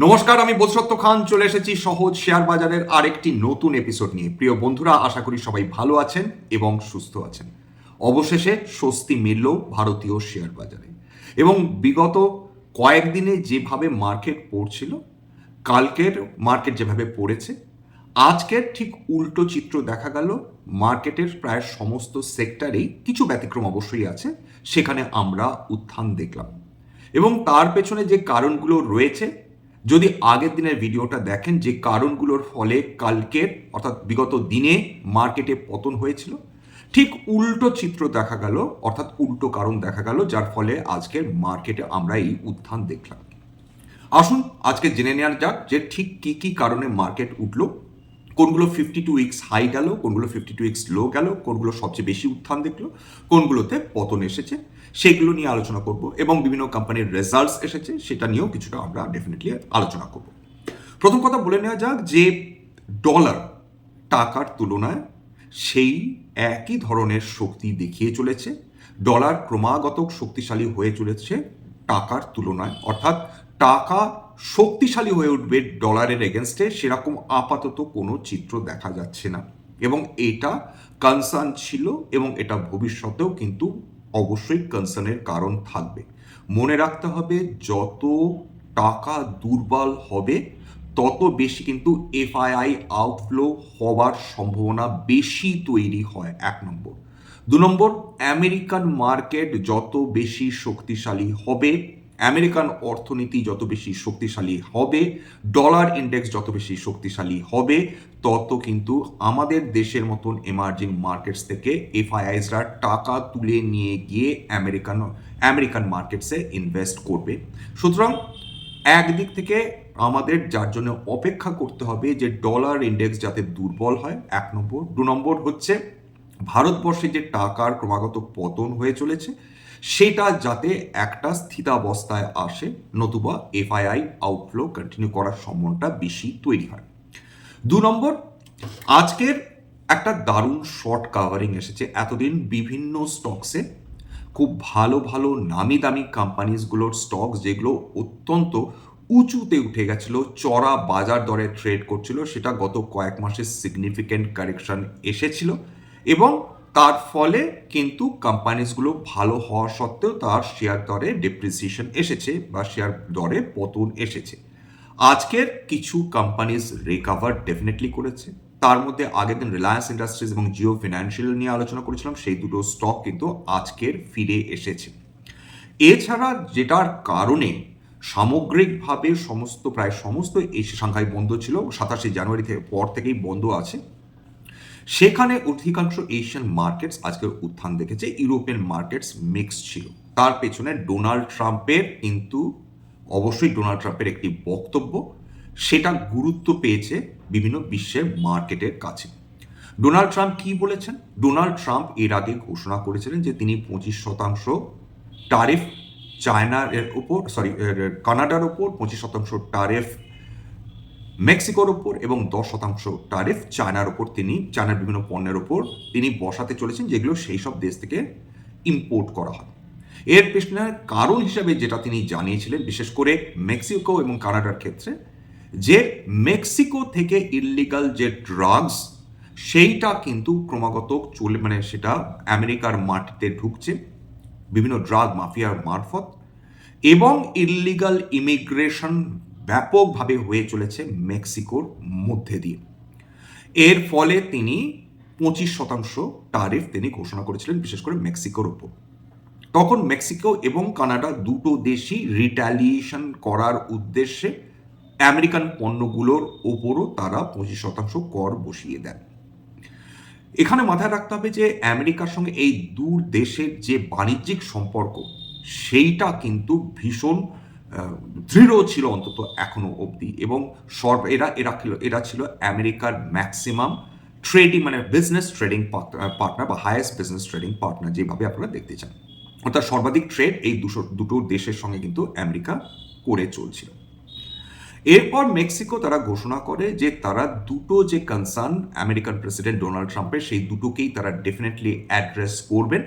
নমস্কার, আমি বোধসত্ত্ব খান, চলে এসেছি সহজ শেয়ার বাজারের আরেকটি নতুন এপিসোড নিয়ে। প্রিয় বন্ধুরা, আশা করি সবাই ভালো আছেন এবং সুস্থ আছেন। অবশেষে স্বস্তি মিলল ভারতীয় শেয়ার বাজারে। এবং বিগত কয়েকদিনে যেভাবে মার্কেট পড়ছিল, কালকের মার্কেট যেভাবে পড়েছে, আজকের ঠিক উল্টো চিত্র দেখা গেল, মার্কেটের প্রায় সমস্ত সেক্টরেই কিছু ব্যতিক্রম অবশ্যই আছে, সেখানে আমরা উত্থান দেখলাম। এবং তার পেছনে যে কারণগুলো রয়েছে যদি আগের দিনের ভিডিওটা দেখেন যে কারণগুলোর ফলে কালকের, অর্থাৎ বিগত দিনে মার্কেটে পতন হয়েছিল, ঠিক উল্টো চিত্র দেখা গেল, অর্থাৎ উল্টো কারণ দেখা গেল, যার ফলে আজকের মার্কেটে আমরা এই উত্থান দেখলাম। আসুন আজকে জেনে নেওয়া যাক যে ঠিক কি কি কারণে মার্কেট উঠল, কোনগুলো ফিফটি টু উইক্স হাই গেল, কোনগুলো ফিফটি টু উইক্স লো গেল, কোনগুলো সবচেয়ে বেশি উত্থান দেখল, কোনগুলোতে পতন এসেছে সেগুলো নিয়ে আলোচনা করব এবং বিভিন্ন কোম্পানির রেজাল্টস এসেছে, সেটা নিয়েও কিছুটা আমরা ডেফিনেটলি আলোচনা করব। প্রথম কথা বলে নেওয়া যাক যে ডলার টাকার তুলনায় সেই একই ধরনের শক্তি দেখিয়ে চলেছে। ডলার ক্রমাগত শক্তিশালী হয়ে চলেছে টাকার তুলনায়। অর্থাৎ টাকা শক্তিশালী হয়ে উঠবে ডলারের এগেনস্টে সেরকম আপাতত কোনো চিত্র দেখা যাচ্ছে না। এবং এটা কনসার্ন ছিল এবং এটা ভবিষ্যতেও কিন্তু অবশ্যই কনসার্নের কারণ থাকবে। মনে রাখতে হবে, যত টাকা দুর্বল হবে, তত বেশি কিন্তু এফআইআই আউটফ্লো হওয়ার সম্ভাবনা বেশি তৈরি হয়, এক নম্বর। দু নম্বর আমেরিকান মার্কেট যত বেশি শক্তিশালী হবে আমেরিকান অর্থনীতি যত বেশি শক্তিশালী হবে, ডলার ইন্ডেক্স যত বেশি শক্তিশালী হবে, তত কিন্তু আমাদের দেশের মতন এমার্জিং মার্কেটস থেকে এফআইআইসরা টাকা তুলে নিয়ে গিয়ে আমেরিকান আমেরিকান মার্কেটসে ইনভেস্ট করবে। সুতরাং একদিক থেকে আমাদের যার জন্য অপেক্ষা করতে হবে যে ডলার ইন্ডেক্স যাতে দুর্বল হয়, এক নম্বর। দু নম্বর হচ্ছে ভারতবর্ষে যে টাকার ক্রমাগত পতন হয়ে চলেছে সেটা যাতে একটা স্থিতাবস্থায় আসে, নতুবা এফআইআই আউটফ্লো কন্টিনিউ করার সম্ভাবনাটা বেশি তৈরি হয়। দু নম্বর, আজকের একটা দারুণ শর্ট কাভারিং এসেছে। এতদিন বিভিন্ন স্টকসে খুব ভালো ভালো, নামি দামি কোম্পানিজগুলোর স্টক যেগুলো অত্যন্ত উঁচুতে উঠে গেছিল, চড়া বাজার দরে ট্রেড করছিল, সেটা গত কয়েক মাসে সিগনিফিক্যান্ট কারেকশন এসেছিল এবং তার ফলে কিন্তু কোম্পানিজগুলো ভালো হওয়া সত্ত্বেও তার শেয়ার দরে ডিপ্রিসিয়েশন এসেছে বা শেয়ার দরে পতন এসেছে। আজকের কিছু কোম্পানিজ রিকাভার ডেফিনেটলি করেছে। তার মধ্যে আগের দিন রিলায়েন্স ইন্ডাস্ট্রিজ এবং জিও ফিনান্সিয়াল নিয়ে আলোচনা করেছিলাম, সেই দুটো স্টক কিন্তু আজকের ফিরে এসেছে। এছাড়া যেটার কারণে সামগ্রিকভাবে সমস্ত, প্রায় সমস্ত এশিয়া সাংঘাই বন্ধ ছিল, সাতাশে জানুয়ারি থেকে পর থেকেই বন্ধ আছে। সেখানে অধিকাংশ এশিয়ান মার্কেটস আজকের উত্থান দেখেছে ইউরোপিয়ান মার্কেটস মিক্স ছিল। তার পেছনে ডোনাল্ড ট্রাম্পের কিন্তু অবশ্যই ডোনাল্ড ট্রাম্পের একটি বক্তব্য, সেটা গুরুত্ব পেয়েছে বিভিন্ন বিশ্বের মার্কেটের কাছে। ডোনাল্ড ট্রাম্প কি বলেছেন? ডোনাল্ড ট্রাম্প এর আগে ঘোষণা করেছিলেন যে তিনি পঁচিশ শতাংশ টারিফ চায়নার এর উপর সরি কানাডার উপর পঁচিশ শতাংশ টারিফ মেক্সিকোর ওপর এবং দশ শতাংশ টারিফ চায়নার ওপর তিনি, চায়নার বিভিন্ন পণ্যের ওপর তিনি বসাতে চলেছেন, যেগুলো সেই সব দেশ থেকে ইম্পোর্ট করা হয়। এর পেছনে কারণ হিসাবে যেটা তিনি জানিয়েছিলেন, বিশেষ করে মেক্সিকো এবং কানাডার ক্ষেত্রে, যে মেক্সিকো থেকে ইললিগাল যে ড্রাগস সেইটা কিন্তু ক্রমাগত চলে মানে সেটা আমেরিকার মাটিতে ঢুকছে, বিভিন্ন ড্রাগ মাফিয়ার মারফত এবং ইললিগাল ইমিগ্রেশন ব্যাপকভাবে হয়ে চলেছে মেক্সিকোর মধ্যে দিয়ে। এর ফলে তিনি পঁচিশ শতাংশ টারিফ তিনি ঘোষণা করেছিলেন, বিশেষ করে মেক্সিকোর উপর তখন মেক্সিকো এবং কানাডা দুটো দেশই রিটালিয়েশন করার উদ্দেশ্যে আমেরিকান পণ্যগুলোর ওপরও তারা পঁচিশ শতাংশ কর বসিয়ে দেন। এখানে মাথায় রাখতে হবে যে আমেরিকার সঙ্গে এই দূর দেশের যে বাণিজ্যিক সম্পর্ক, সেইটা কিন্তু ভীষণ দৃঢ় ছিল অন্তত এখনও অবধি এবং সর্ব, এরা এরা ছিল এরা ছিল আমেরিকার ম্যাক্সিমাম ট্রেডিং মানে বিজনেস ট্রেডিং পার্টনার বা হায়েস্ট বিজনেস ট্রেডিং পার্টনার যেভাবে আপনারা দেখতে চান। অর্থাৎ সর্বাধিক ট্রেড এই দুশো, দুটো দেশের সঙ্গে কিন্তু আমেরিকা করে চলছিল। এরপর মেক্সিকো তারা ঘোষণা করে যে তারা দুটো যে কনসার্ন আমেরিকান প্রেসিডেন্ট ডোনাল্ড ট্রাম্পের, সেই দুটোকেই তারা ডেফিনেটলি অ্যাড্রেস করবেন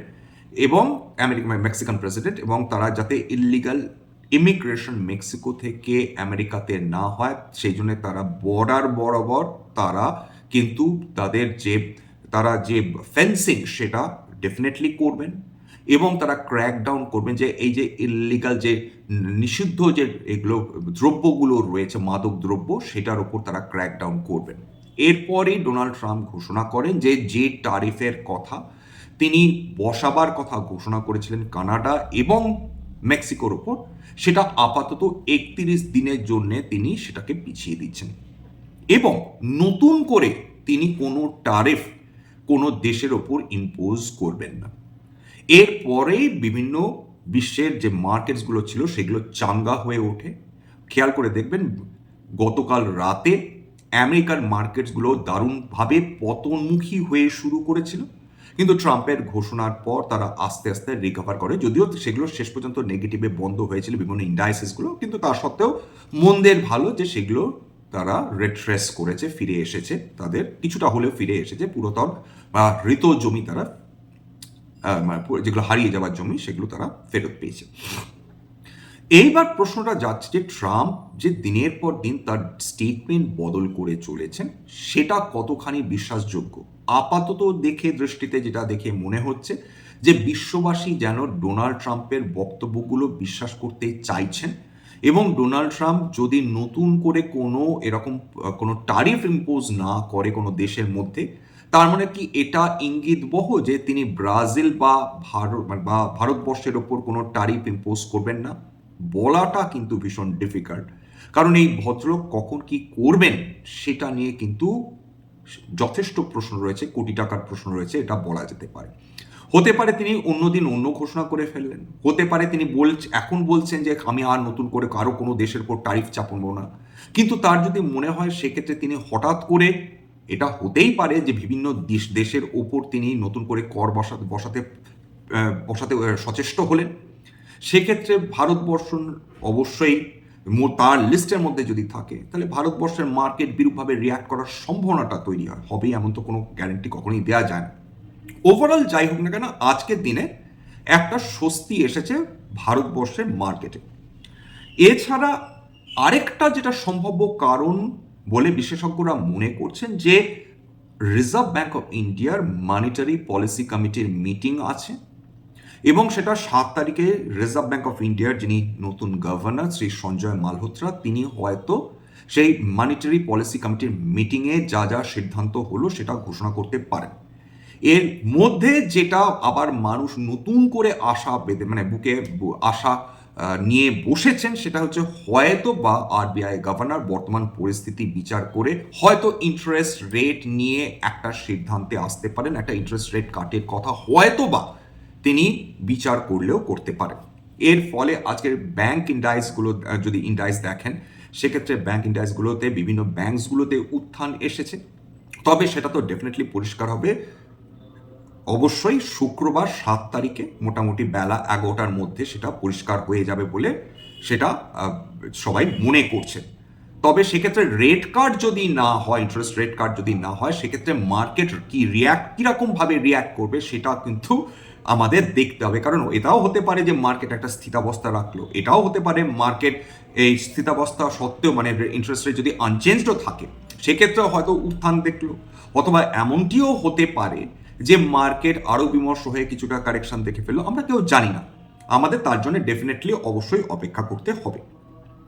এবং আমেরিকা, মেক্সিকান প্রেসিডেন্ট এবং তারা যাতে ইললিগাল ইমিগ্রেশন মেক্সিকো থেকে আমেরিকাতে না হয়, সেই জন্য তারা বর্ডার বরাবর তারা কিন্তু তাদের যে, তারা যে ফেন্সিং সেটা ডেফিনেটলি করবেন এবং তারা ক্র্যাক ডাউন করবেন যে এই যে ইলিগাল যে নিষিদ্ধ যে এগুলো দ্রব্যগুলো রয়েছে, মাদক দ্রব্য, সেটার ওপর তারা ক্র্যাক ডাউন করবেন। এরপরেই ডোনাল্ড ট্রাম্প ঘোষণা করেন যে যে টারিফের কথা তিনি বসাবার কথা ঘোষণা করেছিলেন কানাডা এবং মেক্সিকোর ওপর, সেটা আপাতত একত্রিশ দিনের জন্য তিনি সেটাকে পিছিয়ে দিচ্ছেন। এবং নতুন করে তিনি কোনো টারিফ কোনো দেশের ওপর ইম্পোজ করবেন না। এরপরে বিভিন্ন বিশ্বের যে মার্কেটসগুলো ছিল, সেগুলো চাঙ্গা হয়ে ওঠে। খেয়াল করে দেখবেন, গতকাল রাতে আমেরিকার মার্কেটসগুলো দারুণভাবে পতনমুখী হয়ে শুরু করেছিল। কিন্তু ট্রাম্পের ঘোষণার পর তারা আস্তে আস্তে রিকভার করে। যদিও সেগুলো শেষ পর্যন্ত নেগেটিভে বন্ধ হয়েছিল বিভিন্ন ইন্ডাইসিসগুলো কিন্তু তা সত্ত্বেও মন্দের ভালো যে সেগুলো তারা রেট্রেস করেছে, ফিরে এসেছে। তাদের কিছুটা হলেও ফিরে এসেছে। পুরাতন বা ঋত জমি তারা মানে যেগুলো হারিয়ে যাওয়ার জমি সেগুলো তারা ফেরত পেয়েছে। এইবার প্রশ্নটা যাচ্ছে যে ট্রাম্প যে দিনের পর দিন তার স্টেটমেন্ট বদল করে চলেছেন, সেটা কতখানি বিশ্বাসযোগ্য? আপাতত দেখে দৃষ্টিতে যেটা দেখে মনে হচ্ছে, যে বিশ্ববাসী যেন ডোনাল্ড ট্রাম্পের বক্তব্যগুলো বিশ্বাস করতে চাইছেন এবং ডোনাল্ড ট্রাম্প যদি নতুন করে কোনো এরকম, কোনো টারিফ ইম্পোজ না করে কোনো দেশের মধ্যে, তার মানে কি এটা ইঙ্গিতবহ যে তিনি ব্রাজিল বা ভারত মানে বা ভারতবর্ষের ওপর কোনো টারিফ ইম্পোজ করবেন না? বলাটা কিন্তু ভীষণ ডিফিকাল্ট কারণ এই ভদ্রলোক কখন কি করবেন সেটা নিয়ে কিন্তু যথেষ্ট প্রশ্ন রয়েছে, কোটি টাকার প্রশ্ন রয়েছে, এটা বলা যেতে পারে। হতে পারে তিনি অন্যদিন অন্য ঘোষণা করে ফেললেন। হতে পারে তিনি বল এখন বলছেন যে আমি আর নতুন করে কারও কোনো দেশের উপর টারিফ চাপাবো না। কিন্তু তার যদি মনে হয়, সেক্ষেত্রে তিনি হঠাৎ করে এটা হতেই পারে যে বিভিন্ন দেশ, দেশের ওপর তিনি নতুন করে কর বসাতে বসাতে বসাতে সচেষ্ট হলেন। সেক্ষেত্রে ভারতবর্ষ অবশ্যই তার লিস্টের মধ্যে যদি থাকে, তাহলে ভারতবর্ষের মার্কেট বিরূপভাবে রিয়াক্ট করার সম্ভাবনাটা তৈরি হয়। হবে এমন তো কোনো গ্যারেন্টি কখনোই দেওয়া যায় না। ওভারঅল যাই হোক না কেন, আজকের দিনে একটা স্বস্তি এসেছে ভারতবর্ষের মার্কেটে এছাড়া আরেকটা যেটা সম্ভাব্য কারণ বলে বিশেষজ্ঞরা মনে করছেন যে রিজার্ভ ব্যাংক অফ ইন্ডিয়ার মানিটারি পলিসি কমিটির মিটিং আছে। এবং সেটা সাত তারিখে রিজার্ভ ব্যাংক অফ ইন্ডিয়ার যিনি নতুন গভর্নর শ্রী সঞ্জয় মালহোত্রা, তিনি হয়তো সেই মানিটারি পলিসি কমিটির মিটিংয়ে যা যা সিদ্ধান্ত হলো সেটা ঘোষণা করতে পারেন। এর মধ্যে যেটা আবার মানুষ নতুন করে আশা বেঁধে মানে বুকে আশা নিয়ে বসেছেন সেটা হচ্ছে হয়তো বা আরবিআই গভর্নর বর্তমান পরিস্থিতি বিচার করে হয়তো ইন্টারেস্ট রেট নিয়ে একটা সিদ্ধান্তে আসতে পারেন, একটা ইন্টারেস্ট রেট কাটের কথা হয়তো বা তিনি বিচার করলেও করতে পারেন। এর ফলে আজকের ব্যাংক ইন্ডাইসগুলো যদি ইন্ডাইস দেখেন, সেক্ষেত্রে ব্যাংক ইন্ডাইসগুলোতে বিভিন্ন ব্যাংকসগুলোতে উত্থান এসেছে। তবে সেটা তো ডেফিনেটলি পরিষ্কার হবে। অবশ্যই শুক্রবার সাত তারিখে মোটামুটি বেলা এগারোটার মধ্যে সেটা পরিষ্কার হয়ে যাবে বলে সেটা সবাই মনে করছে তবে সেক্ষেত্রে রেড কার্ড যদি না হয় ইন্টারেস্ট রেট কার্ড যদি না হয়, সেক্ষেত্রে মার্কেট কি রিয়াক্ট কীরকমভাবে রিয়াক্ট করবে সেটা কিন্তু আমাদের দেখতে হবে। কারণ এটাও হতে পারে যে মার্কেট একটা স্থিতাবস্থা রাখল। এটাও হতে পারে মার্কেট এই স্থিতাবস্থা সত্ত্বেও মানে ইন্টারেস্ট রেট যদি আনচেঞ্জডও থাকে, সেক্ষেত্রেও হয়তো উত্থান দেখল। অথবা এমনটিও হতে পারে যে মার্কেট আরও বিমর্ষ হয়ে কিছুটা কারেকশন দেখে ফেলল। আমরা কেউ জানি না। আমাদের তার জন্য ডেফিনেটলি অবশ্যই অপেক্ষা করতে হবে।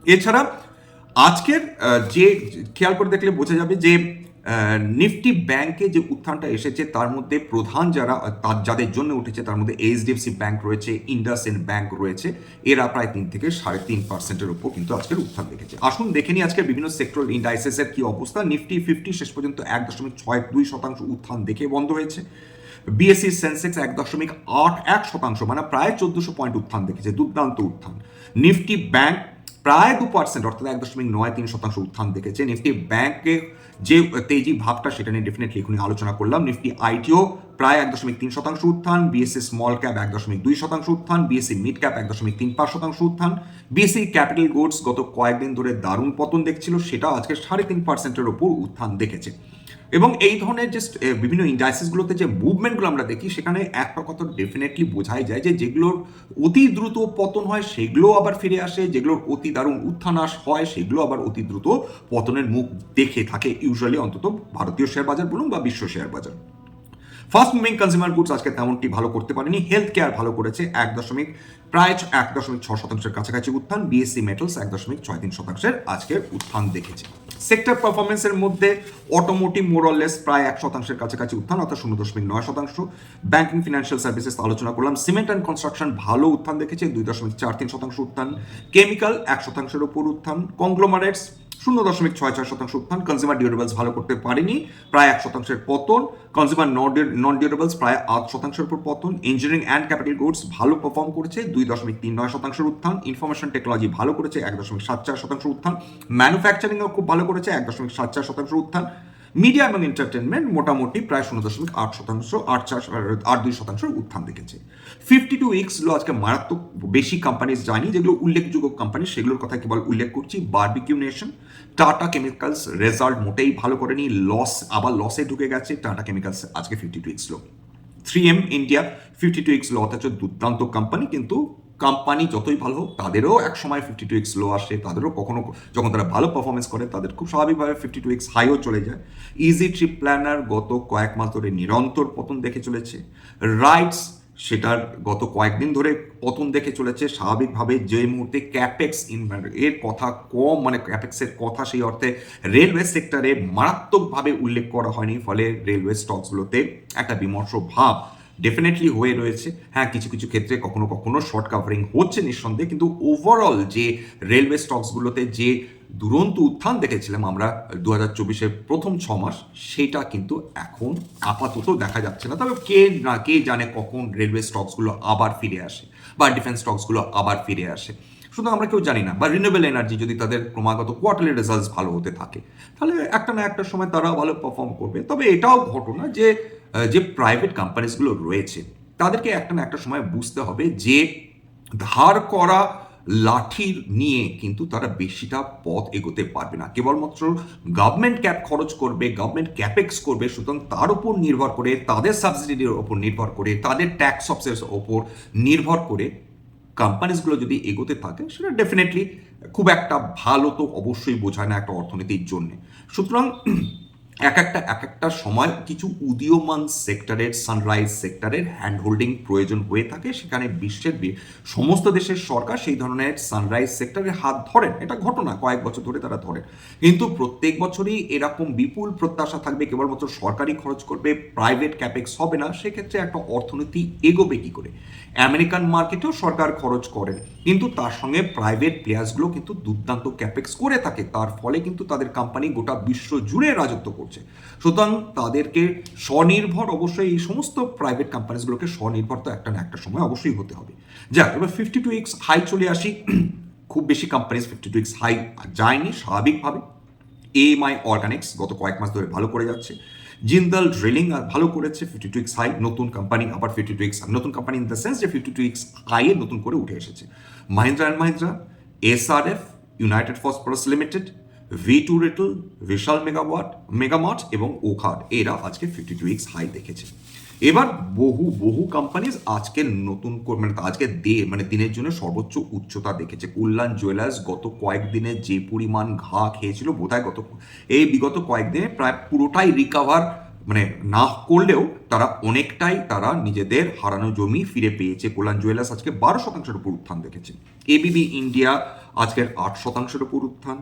এছাড়া আজকের যে, খেয়াল করে দেখলে বোঝা যাবে যে নিফটি ব্যাংকে যে উত্থানটা এসেছে, তার মধ্যে প্রধান যারা যাদের জন্য উঠেছে, তার মধ্যে এইচডিএফসি ব্যাংক রয়েছে, ইন্ডাসইন্ড ব্যাংক রয়েছে, এরা প্রায় তিন থেকে সাড়ে তিন পার্সেন্টের উপর কিন্তু আজকের উত্থান দেখেছে। আসুন দেখে নিই আজকের বিভিন্ন সেক্টর ইন্ডাইসেসের কি অবস্থা। নিফটি ফিফটি শেষ পর্যন্ত এক দশমিক ছয় দুই শতাংশ উত্থান দেখে বন্ধ হয়েছে। বিএসসি সেন্সেক্স এক দশমিক আট এক শতাংশ মানে প্রায় চোদ্দশো পয়েন্ট উত্থান দেখেছে, দুর্দান্ত উত্থান। নিফটি ব্যাংক প্রায় দু পার্সেন্ট অর্থাৎ এক দশমিক নয় তিন শতাংশ উত্থান দেখেছে নিফটি ব্যাংকে। যে তেজি ভাবটা সেটা নিয়ে ডেফিনেটলি এখনই আলোচনা করলাম। নিফটি আইটিও প্রায় এক দশমিক তিন শতাংশ উত্থান বিএসসি স্মল ক্যাপ এক দশমিক দুই শতাংশ উত্থান বিএসসি মিড ক্যাপ এক দশমিক তিন পাঁচ শতাংশ উত্থান। বিএসসি ক্যাপিটাল গুডস গত কয়েকদিন ধরে দারুণ পতন দেখছিল সেটা আজকে সাড়ে তিন পার্সেন্টের ওপর উত্থান দেখেছে। এবং এই ধরনের যে বিভিন্ন ইন্ডাস্ট্রিজগুলোতে যে মুভমেন্টগুলো আমরা দেখি, সেখানে একটা কথা ডেফিনেটলি বোঝাই যায় যে যেগুলোর অতি দ্রুত পতন হয় সেগুলো আবার ফিরে আসে, যেগুলোর অতি দারুণ উত্থানাস হয়, সেগুলো আবার অতি দ্রুত পতনের মুখ দেখে থাকে ইউজুয়ালি অন্তত ভারতীয় শেয়ার বাজার বলুন বা বিশ্ব শেয়ার বাজার। ফার্স্ট মুভিং কনজিউমার গুডস আজকে তেমনটি ভালো করতে পারেনি। হেলথ কেয়ার ভালো করেছে এক দশমিক, প্রায় এক দশমিক ছ শতাংশের কাছাকাছি উত্থান। বিএসসি মেটালস এক দশমিক ছয় তিন শতাংশের আজকের উত্থান দেখেছে। সেক্টর পারফরমেন্সের মধ্যে অটোমোটিভ মোরলেস প্রায় এক শতাংশের কাছাকাছি উত্থান, অর্থাৎ শূন্য দশমিক নয় শতাংশ। ব্যাংকিং ফিনান্সিয়াল সার্ভিসেস আলোচনা করলাম। সিমেন্ট অ্যান্ড কনস্ট্রাকশন ভালো উত্থান দেখেছে, দুই দশমিক চার তিন শতাংশ উত্থান। কেমিক্যাল এক শতাংশের উপর উত্থান। কংগ্লোমারেটস শূন্য দশমিক ছয় ছয় শতাংশ উত্থান। কনজিউমার ডিউরেবলস ভালো করতে পারেনি, প্রায় এক শতাংশের পতন। কনজিউমার নন ডিউরেবলস প্রায় আট শতাংশের উপর পতন। ইঞ্জিনিয়ারিং অ্যান্ড ক্যাপিটাল গুডস ভালো পারফর্ম করেছে, দুই দশমিক তিন নয় শতাংশের উত্থান। ইনফরমেশন টেকনোলজি ভালো করেছে, এক দশমিক সাত চার শতাংশ উত্থান। ম্যানুফ্যাকচারিংও খুব ভালো করেছে, এক দশমিক সাত চার শতাংশ উত্থান। মিডিয়া এবং এন্টারটেনমেন্ট মোটামুটি প্রায় শূন্য দশমিক আট শতাংশ, আট চার আট দুই শতাংশের উত্থান দেখেছে। ফিফটি টু উইক্সগুলো আজকে মারাত্মক বেশি কোম্পানিজ জানি যেগুলো উল্লেখযোগ্য কোম্পানি সেগুলোর কথা কেবল উল্লেখ করছি। Barbeque Nation Tata Chemicals result মোটেই ভালো করেনি লস আবার লসে ঢুকে গেছে টাটা কেমিক্যালস আজকে fifty two weeks low three M India fifty two X low অথচ দুর্দান্ত কোম্পানি কিন্তু কোম্পানি যতই ভালো হোক, তাদেরও এক সময় ফিফটি টু এক্স লো আসে, তাদেরও কখনো যখন তারা ভালো পারফরমেন্স করে, তাদের খুব স্বাভাবিকভাবে ফিফটি টু এক্স হাইও চলে যায়। ইজি ট্রিপ প্ল্যানার গত কয়েক মাস ধরে নিরন্তর পতন দেখে চলেছে। রাইটস সেটার গত কয়েকদিন ধরে পতন দেখে চলেছে। স্বাভাবিকভাবে যে মুহূর্তে ক্যাপেক্স এর কথা কম মানে ক্যাপেক্সের কথা সেই অর্থে রেলওয়ে সেক্টরে মারাত্মকভাবে উল্লেখ করা হয়নি। ফলে রেলওয়ে স্টকসগুলোতে একটা বিমর্ষ ভাব ডেফিনেটলি হয়ে রয়েছে। হ্যাঁ কিছু কিছু ক্ষেত্রে কখনো কখনো শর্ট কাভারিং হচ্ছে নিঃসন্দেহে, কিন্তু ওভারঅল যে রেলওয়ে স্টকসগুলোতে যে দুরন্ত উত্থান দেখেছিলাম আমরা দু হাজার চব্বিশের প্রথম ছ মাস, সেটা কিন্তু এখন আপাতত দেখা যাচ্ছে না। তবে কে না কে জানে কখন রেলওয়ে স্টকসগুলো আবার ফিরে আসে বা ডিফেন্স স্টকসগুলো আবার ফিরে আসে। শুধু আমরা কেউ জানি না, বা রিনিউয়েবল এনার্জি যদি তাদের ক্রমাগত কোয়ার্টারলি রেজাল্টস ভালো হতে থাকে, তাহলে একটা না একটা সময় তারা ভালো পারফর্ম করবে। তবে এটাও ঘটনা যে যে প্রাইভেট কোম্পানিজগুলো রয়েছে, তাদেরকে একটা না একটা সময় বুঝতে হবে যে ধার করা লাঠির নিয়ে কিন্তু তারা বেশিটা পথ এগোতে পারবে না। কেবলমাত্র গভর্নমেন্ট ক্যাপ খরচ করবে গভর্নমেন্ট ক্যাপেক্স করবে, সুতরাং তার উপর নির্ভর করে, তাদের সাবসিডির ওপর নির্ভর করে, তাদের ট্যাক্স অফসের ওপর নির্ভর করে কোম্পানিজগুলো যদি এগোতে থাকে, সেটা ডেফিনেটলি খুব একটা ভালো তো অবশ্যই বোঝায় না একটা অর্থনীতির জন্য। সুতরাং এক একটা এক একটা সময় কিছু উদীয়মান সেক্টরের সানরাইজ সেক্টরের হ্যান্ড হোল্ডিং প্রয়োজন হয়ে থাকে। সেখানে বিশ্বের সমস্ত দেশের সরকার সেই ধরনের সানরাইজ সেক্টরের হাত ধরেন। এটা ঘটনা, কয়েক বছর ধরে তারা ধরেন। কিন্তু প্রত্যেক বছরই এরকম বিপুল প্রত্যাশা থাকবে, কেবলমাত্র সরকারি খরচ করবে প্রাইভেট ক্যাপেক্স হবে না। সেক্ষেত্রে একটা অর্থনীতি এগোবে কি করে? আমেরিকান মার্কেটেও সরকার খরচ করে, কিন্তু তার সঙ্গে প্রাইভেট প্লেয়ার্সগুলো কিন্তু দুর্দান্ত ক্যাপেক্স করে থাকে। তার ফলে কিন্তু তাদের কোম্পানি গোটা বিশ্ব জুড়ে রাজত্ব করছে। সুতরাং তাদেরকে স্বনির্ভর অবশ্যই এই সমস্ত প্রাইভেট কোম্পানিজগুলোকে স্বনির্ভর তো একটা না একটা সময় অবশ্যই হতে হবে। যাক, এবার ফিফটি টু এক্স হাই চলে আসি। খুব বেশি companies fifty two X high যায়নি, স্বাভাবিকভাবে। এএমআই অর্গানিক্স গত কয়েক মাস ধরে ভালো করে যাচ্ছে। জিন্দাল ড্রিলিং ভালো করেছে ফিফটি টু এক্স হাই নতুন কোম্পানি আবার ফিফটি টু এক্স নতুন কোম্পানি ইন দ্য সেন্স যে ফিফটি টু এক্স হাইয়ে নতুন করে উঠে এসেছে। Mahindra and Mahindra SRF United Phosphorus Limited V two Retail Vishal megawatt Megamart এবং ওখার এরা আজকে ফিফটি টু এক্স হাই দেখেছে। এবার বহু বহু কোম্পানিজ আজকে নতুন মানে আজকে দে মানে দিনের জন্য সর্বোচ্চ উচ্চতা দেখেছে। কল্যাণ জুয়েলার্স গত কয়েকদিনে যে পরিমাণ ঘা খেয়েছিল, বোধহয় গত, এই বিগত কয়েকদিনে প্রায় পুরোটাই রিকাভার মানে না করলেও তারা অনেকটাই তারা নিজেদের হারানো জমি ফিরে পেয়েছে। কল্যাণ জুয়েলার্স আজকে বারো শতাংশের উপর উত্থান দেখেছে। এবিবি ইন্ডিয়া আজকের আট শতাংশের উপর উত্থান।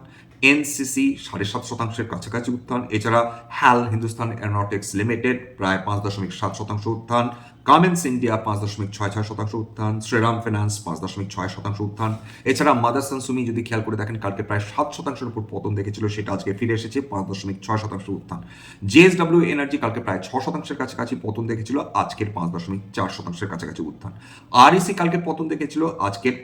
এনসিসি সাড়ে সাত শতাংশের কাছাকাছি উত্থান। এছাড়া হ্যাল হিন্দুস্তান এরোনটিক্স লিমিটেড প্রায় পাঁচ দশমিক সাত শতাংশ উত্থান। কামেন্স ইন্ডিয়া পাঁচ দশমিক ছয় ছয় শতাংশ উত্থান। শ্রীরাম ফিনান্স পাঁচ দশমিক ছয় শতাংশ উত্থান। এছাড়া মাদারসান সুমি যদি খেয়াল করে দেখেন, কালকে প্রায় সাত শতাংশের উপর পতন দেখেছিল, সেটা আজকে ফিরে এসেছে পাঁচ দশমিক ছয় শতাংশ উত্থান। জেএসডব্লিউ এনার্জি কালকে প্রায় ছ শতাংশের কাছাকাছি পতন দেখেছিল, আজকের পাঁচ দশমিক চার শতাংশের কাছাকাছি উত্থান। আরইসি কালকে পতন দেখেছিল, আজকের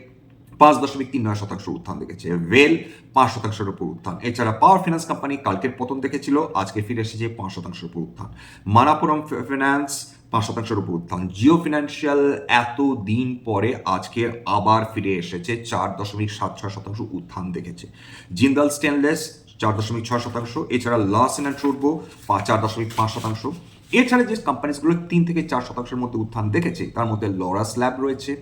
পাঁচ দশমিক তিন নয় শতাংশ উত্থান দেখেছে। ওয়েল পাঁচ শতাংশের উপর উত্থান। এছাড়া পাওয়ার ফিনান্স কোম্পানি কালকের পতন দেখেছিল, আজকে ফিরে এসেছে পাঁচ শতাংশের উপর উত্থান। মানাপুরম ফিনান্স পাঁচ শতাংশের উপর উত্থান। জিও ফিনান্সিয়াল এত দিন পরে আজকে আবার ফিরে এসেছে, চার দশমিক সাত ছয় শতাংশ উত্থান দেখেছে। জিন্দাল স্টেনলেস চার দশমিক ছয় শতাংশ, এছাড়া লার্সেন অ্যান্ড ট্রুডবো পাঁচ, চার দশমিক পাঁচ শতাংশ। এছাড়া যে কোম্পানিজগুলো তিন থেকে চার শতাংশের মধ্যে উত্থান দেখেছে, তার মধ্যে লরাস ল্যাব রয়েছে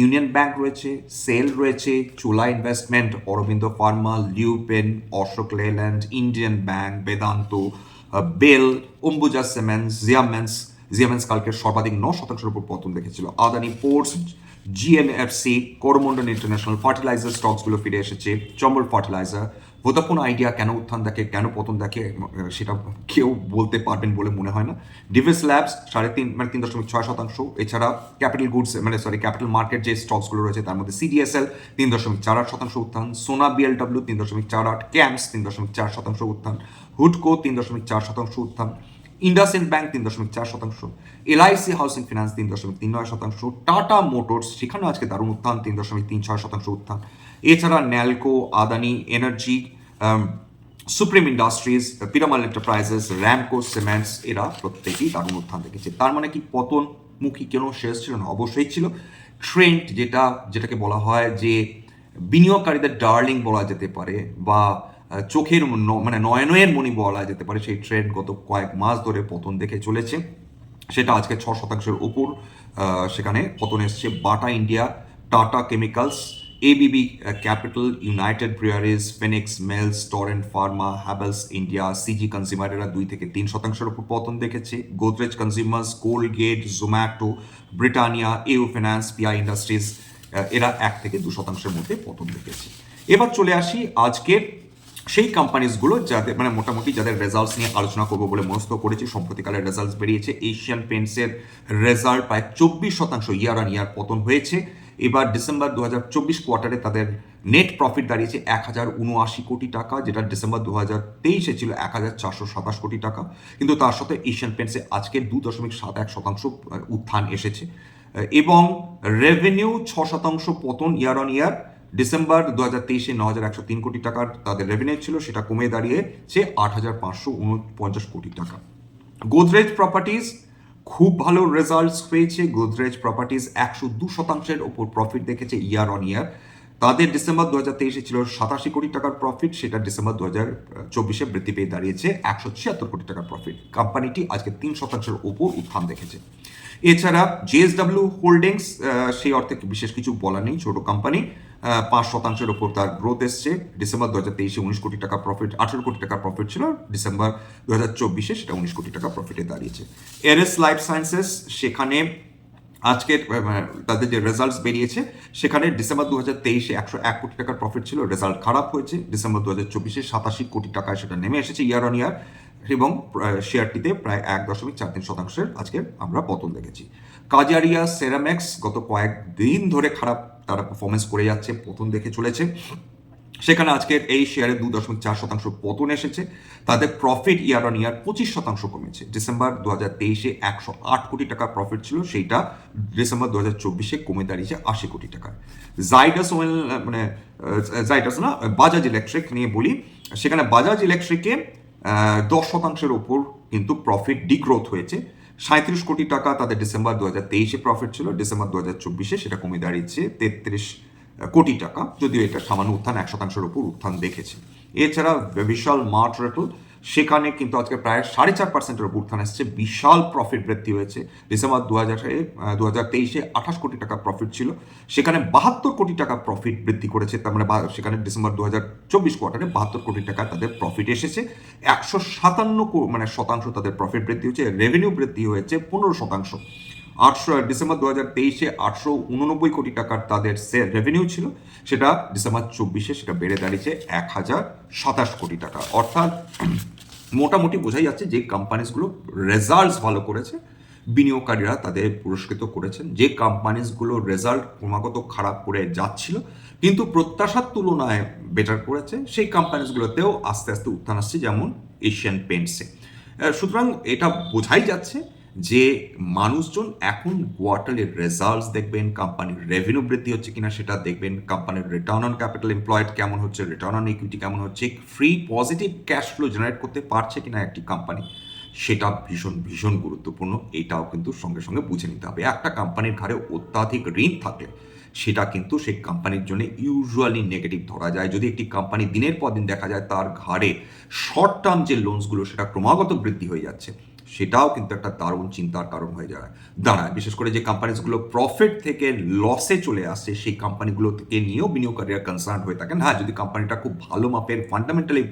ইউনিয়ন ব্যাংক রয়েছে, সেল রয়েছে, Chola Investment Aurobindo Pharma Lupin Ashok Leyland, Indian Bank, Vedanta BEL, Ambuja Cements Siemens Siemens কালকে সর্বাধিক ন শতাংশের উপর পতন দেখেছিল। Adani Ports, GMFC, Coromandel International fertilizer স্টকসগুলো ফিরে এসেছে, চম্বল ফার্টিলাইজার ভোদাফোন আইডিয়া কেন উত্থান দেখে, কেন পতন দেখে সেটা কেউ বলতে পারবেন বলে মনে হয় না। ডিভেস ল্যাবস সাড়ে তিন মানে তিন দশমিক ছয় শতাংশ, এছাড়া ক্যাপিটাল গুডস মানে সরি ক্যাপিটাল মার্কেট যে স্টকসগুলো রয়েছে তার মধ্যে সিডিএসএল তিন দশমিক চার আট শতাংশ উত্থান সোনা বিএলডব্লিউ তিন দশমিক চার আট ক্যাম্পস তিন দশমিক চার শতাংশ উত্থান হুডকো তিন দশমিক চার শতাংশ উত্থান ইন্ডাসইন্ড ব্যাংক তিন দশমিক চার শতাংশ এলআইসি হাউসিং ফিনান্স তিন দশমিক তিন নয় শতাংশ টাটা মোটরস সেখানেও আজকে দারুণ উত্থান, তিন দশমিক তিন ছয় শতাংশ উত্থান। এছাড়া Nalco, Adani, energy Supreme Industries, Piramal Enterprises, Ramco, Cements, এরা প্রত্যেকেই দারুণ উত্থান দেখেছে। তার মানে কি পতন মুখী কেন শেষ ছিল না? অবশ্যই ছিল। ট্রেন্ড যেটা, যেটাকে বলা হয় যে বিনিয়োগকারীদের ডার্লিং বলা যেতে পারে বা চোখের মানে নয়নয়ের মণি বলা যেতে পারে, সেই ট্রেন্ড গত কয়েক মাস ধরে পতন দেখে চলেছে। সেটা আজকে ছ শতাংশের উপর সেখানে পতন এসছে। Bata India, Tata Chemicals ABB Capital United Breweries Phoenix Mills Torrent Pharma Havells India CG কনজিউমারেরা দুই থেকে তিন শতাংশের উপর পতন দেখেছে। Godrej Consumers Colgate Zomato Britannia AU finance PI Industries এরা এক থেকে দু শতাংশের মধ্যে পতন দেখেছে। এবার চলে আসি আজকের সেই কোম্পানিজগুলো যাদের মানে মোটামুটি যাদের রেজাল্টস নিয়ে আলোচনা করব বলে মনস্থ করেছি। সম্প্রতিকালের রেজাল্টস বেরিয়েছে এশিয়ান পেন্টসের রেজাল্ট প্রায় চব্বিশ শতাংশ ইয়ার অন ইয়ার পতন হয়েছে। এবার ডিসেম্বর দু কোয়ার্টারে তাদের নেট প্রফিট দাঁড়িয়েছে এক হাজার উনআশি কোটি টাকা, যেটা ডিসেম্বর দু হাজার তেইশে ছিল এক হাজার চারশো সাতাশ কোটি টাকা। কিন্তু তার সাথে এশিয়ান পেন্টসে আজকে দু দশমিক সাত এক শতাংশ উত্থান এসেছে। এবং রেভিনিউ ছ শতাংশ পতন ইয়ার অন ইয়ার ডিসেম্বর দু হাজার তেইশে ন হাজার একশো তিন কোটি টাকার তাদের রেভিনিউ ছিল, সেটা কমে দাঁড়িয়েছে আট হাজার পাঁচশো উনপঞ্চাশ কোটি টাকা। গোদরেজ প্রপার্টিজ খুব ভালো রেজাল্টস পেয়েছে। গোদরেজ প্রপার্টিজ একশো দু শতাংশের ওপর প্রফিট দেখেছে ইয়ার অন ইয়ার তাদের ডিসেম্বর দু হাজার তেইশে ছিল সাতাশি কোটি টাকার প্রফিট সেটা ডিসেম্বর দু হাজার চব্বিশে বৃদ্ধি পেয়ে দাঁড়িয়েছে একশো ছিয়াত্তর কোটি টাকার প্রফিট কোম্পানিটি আজকে তিন শতাংশের ওপর উত্থান দেখেছে। এছাড়া জেএসডাব্লিউ হোল্ডিংস সেই অর্থে বিশেষ কিছু বলা নেই, ছোট কোম্পানি পাঁচ শতাংশের ওপর তার গ্রোথ এসছে। ডিসেম্বর দু হাজার তেইশে উনিশ কোটি টাকা প্রফিট আঠেরো কোটি টাকা প্রফিট ছিল। ডিসেম্বর দু হাজার চব্বিশে সেটা উনিশ কোটি টাকা প্রফিটে দাঁড়িয়েছে। এরএস লাইফ সায়েন্সেস সেখানে আজকের মানে তাদের যে রেজাল্টস বেরিয়েছে, সেখানে ডিসেম্বর দু হাজার তেইশে একশো এক কোটি টাকার প্রফিট ছিল। রেজাল্ট খারাপ হয়েছে। ডিসেম্বর দু হাজার চব্বিশে সাতাশি কোটি টাকায় সেটা নেমে এসেছে ইয়ার অন ইয়ার এবং শেয়ারটিতে প্রায় এক দশমিক চার তিন শতাংশের আজকে আমরা পতন দেখেছি। কাজারিয়া সেরামেক্স গত কয়েক দিন ধরে খারাপ তারা পারফরমেন্স করে যাচ্ছে পতন দেখে চলেছে। সেখানে আজকের এই শেয়ারে দু দশমিক চার শতাংশ পতন এসেছে। তাদের প্রফিট ইয়ার অন ইয়ার পঁচিশ শতাংশ কমেছে। ডিসেম্বর দু হাজার তেইশে একশো আট কোটি টাকা প্রফিট ছিল, সেইটা ডিসেম্বর দু হাজার চব্বিশে কমে দাঁড়িয়েছে আশি কোটি টাকা। জাইডাস ওয়েল মানে জাইডাস না বাজাজ ইলেকট্রিক নিয়ে বলি, সেখানে বাজাজ ইলেকট্রিকে দশ শতাংশের ওপর কিন্তু প্রফিট ডিগ্রোথ হয়েছে। সাঁত্রিশ কোটি টাকা তাদের ডিসেম্বর দু হাজার তেইশে প্রফিট ছিল, ডিসেম্বর দু হাজার চব্বিশে সেটা কমে দাঁড়িয়েছে তেত্রিশ কোটি টাকা, যদিও এটা সামান্য উত্থান এক শতাংশের উপর উত্থান দেখেছে। এছাড়া বিশাল মার্ট রেটল সেখানে কিন্তু আজকে প্রায় সাড়ে চার পার্সেন্টের উপর উত্থান এসছে। বিশাল প্রফিট বৃদ্ধি হয়েছে। ডিসেম্বর দু হাজার দু হাজার তেইশে আঠাশ কোটি টাকা প্রফিট ছিল। সেখানে বাহাত্তর কোটি টাকা প্রফিট বৃদ্ধি করেছে। তার মানে সেখানে ডিসেম্বর দু হাজার চব্বিশ কোয়ার্টারে বাহাত্তর কোটি টাকা তাদের প্রফিট এসেছে। একশো সাতান্ন মানে শতাংশ তাদের প্রফিট বৃদ্ধি হয়েছে। রেভিনিউ বৃদ্ধি হয়েছে পনেরো শতাংশ। আটশো ডিসেম্বর দু হাজার তেইশে আটশো উননব্বই কোটি টাকার তাদের সেল রেভিনিউ ছিল। সেটা ডিসেম্বর চব্বিশে সেটা বেড়ে দাঁড়িয়েছে এক হাজার সাতাশ কোটি টাকা। অর্থাৎ মোটামুটি বোঝাই যাচ্ছে যে কোম্পানিজগুলো রেজাল্টস ভালো করেছে, বিনিয়োগকারীরা তাদের পুরস্কৃত করেছেন। যে কোম্পানিজগুলো রেজাল্ট ক্রমাগত খারাপ করে যাচ্ছিল, কিন্তু প্রত্যাশার তুলনায় বেটার করেছে, সেই কোম্পানিজগুলোতেও আস্তে আস্তে উত্থান আসছে, যেমন এশিয়ান পেন্টসে সুতরাং এটা বোঝাই যাচ্ছে যে মানুষজন এখন কোয়ার্টারের রেজাল্টস দেখবেন কোম্পানির রেভিনিউ বৃদ্ধি হচ্ছে কিনা সেটা দেখবেন কোম্পানির রিটার্ন অন ক্যাপিটাল এমপ্লয়েড কেমন হচ্ছে রিটার্ন অন ইকুইটি কেমন হচ্ছে free positive cash flow generate করতে পারছে কিনা একটি কোম্পানি সেটা ভীষণ ভীষণ গুরুত্বপূর্ণ। এটাও কিন্তু সঙ্গে সঙ্গে বুঝে নিতে হবে। একটা কোম্পানির ঘাড়ে অত্যাধিক ঋণ থাকলে সেটা কিন্তু সেই কোম্পানির জন্য ইউজুয়ালি নেগেটিভ ধরা যায়। যদি একটি কোম্পানি দিনের পর দিন দেখা যায় তার ঘাড়ে শর্ট টার্ম যে লোনসগুলো সেটা ক্রমাগত বৃদ্ধি হয়ে যাচ্ছে। সেটাও কিন্তু একটা দারুণ চিন্তার কারণ হয়ে যায় দাঁড়ায়। বিশেষ করে যে কোম্পানিজগুলো প্রফিট থেকে লসে চলে আসছে, সেই কোম্পানিগুলো থেকে নিয়েও বিনিয়োগকারীরা কনসার্ন হয়ে থাকেন। হ্যাঁ যদি কোম্পানিটা খুব ভালো মাপের ফান্ডামেন্টালি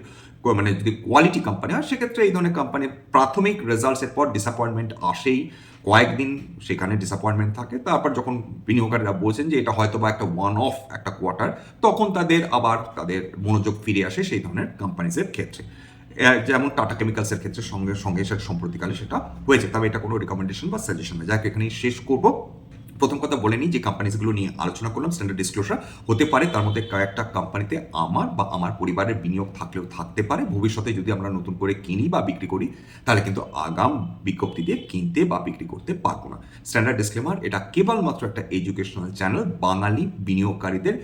মানে যদি কোয়ালিটি কোম্পানি হয়, সেক্ষেত্রে এই ধরনের কোম্পানির প্রাথমিক রেজাল্টসের পর ডিসঅ্যাপয়েন্টমেন্ট আসেই। কয়েকদিন সেখানে ডিসঅ্যাপয়েন্টমেন্ট থাকে। তারপর যখন বিনিয়োগকারীরা বলছেন যে এটা হয়তো বা একটা ওয়ান অফ একটা কোয়ার্টার তখন তাদের আবার তাদের মনোযোগ ফিরে আসে সেই ধরনের কোম্পানিজের ক্ষেত্রে। যেমন টাটা কেমিক্যালসের ক্ষেত্রে সঙ্গে সঙ্গে সেটা সম্প্রতিকালে সেটা হয়েছে। তবে এটা কোনো রেকমেন্ডেশন বা সাজেশন না যাকে এখানে শেষ করব। প্রথম কথা বলে নিই যে কোম্পানিজগুলো নিয়ে আলোচনা করলাম স্ট্যান্ডার্ড ডিসক্লোজার হতে পারে। তার মধ্যে কয়েকটা কোম্পানিতে আমার বা আমার পরিবারের বিনিয়োগ থাকলেও থাকতে পারে। ভবিষ্যতে যদি আমরা নতুন করে কিনি বা বিক্রি করি, তাহলে কিন্তু আগাম বিজ্ঞপ্তি দিয়ে কিনতে বা বিক্রি করতে পারব না। স্ট্যান্ডার্ড ডিসক্লেমার এটা কেবলমাত্র একটা এডুকেশনাল চ্যানেল বাঙালি বিনিয়োগকারীদের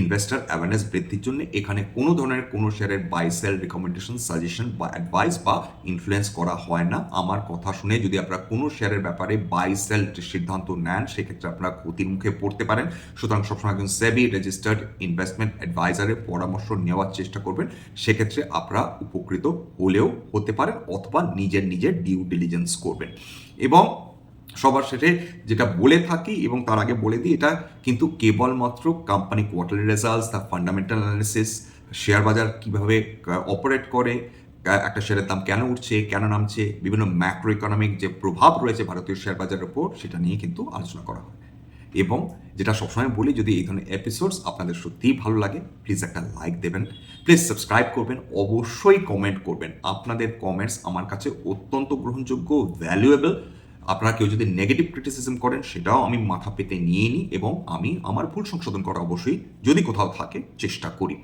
ইনভেস্টার অ্যাওয়ারনেস বৃদ্ধির জন্য এখানে কোনো ধরনের কোনো শেয়ারের বাই সেল রেকমেন্ডেশন সাজেশন বা অ্যাডভাইস বা ইনফ্লুয়েন্স করা হয় না। আমার কথা শুনে যদি আপনারা কোনো শেয়ারের ব্যাপারে বাই সেল সিদ্ধান্ত নেন, সেক্ষেত্রে আপনারা ক্ষতির মুখে পড়তে পারেন। সুতরাং সবসময় একজন সেবি রেজিস্টার্ড ইনভেস্টমেন্ট অ্যাডভাইজারের পরামর্শ নেওয়ার চেষ্টা করবেন। সেক্ষেত্রে আপনারা উপকৃত হলেও হতে পারেন অথবা নিজের নিজের ডিউ ডিলিজেন্স করবেন। এবং সবার শেষে যেটা বলে থাকি এবং তার আগে বলে দিই, এটা কিন্তু কেবলমাত্র কোম্পানি কোয়ার্টারলি রেজাল্টস তার ফান্ডামেন্টাল অ্যানালিসিস শেয়ার বাজার কীভাবে অপারেট করে একটা শেয়ারের দাম কেন উঠছে, কেন নামছে, বিভিন্ন ম্যাক্রো ইকোনমিক যে প্রভাব রয়েছে ভারতীয় শেয়ার বাজারের উপর, সেটা নিয়ে কিন্তু আলোচনা করা হয়। এবং যেটা সবসময় বলি, যদি এই ধরনের এপিসোডস আপনাদের সত্যিই ভালো লাগে প্লিজ একটা লাইক দেবেন প্লিজ সাবস্ক্রাইব করবেন, অবশ্যই কমেন্ট করবেন। আপনাদের কমেন্টস আমার কাছে অত্যন্ত গ্রহণযোগ্য ভ্যালুয়েবল আপনারা কেউ যদি নেগেটিভ ক্রিটিসিজম করেন, সেটাও আমি মাথা পেতে নিয়ে নিই এবং আমি আমার ভুল সংশোধন করা অবশ্যই যদি কোথাও থাকে, চেষ্টা করি।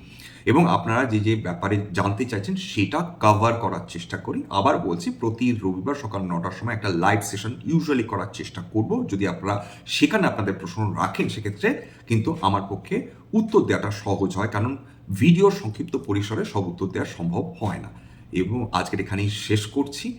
এবং আপনারা যে যে ব্যাপারে জানতে চাইছেন, সেটা কভার করার চেষ্টা করি। আবার বলছি, প্রতি রবিবার সকাল নটার সময় একটা লাইভ সেশন ইউজুয়ালি করার চেষ্টা করব। যদি আপনারা সেখানে আপনাদের প্রশ্ন রাখেন, সেক্ষেত্রে কিন্তু আমার পক্ষে উত্তর দেওয়াটা সহজ হয়। কারণ ভিডিও সংক্ষিপ্ত পরিসরে সব উত্তর দেওয়া সম্ভব হয় না। এবং আজকের এখানেই শেষ করছি।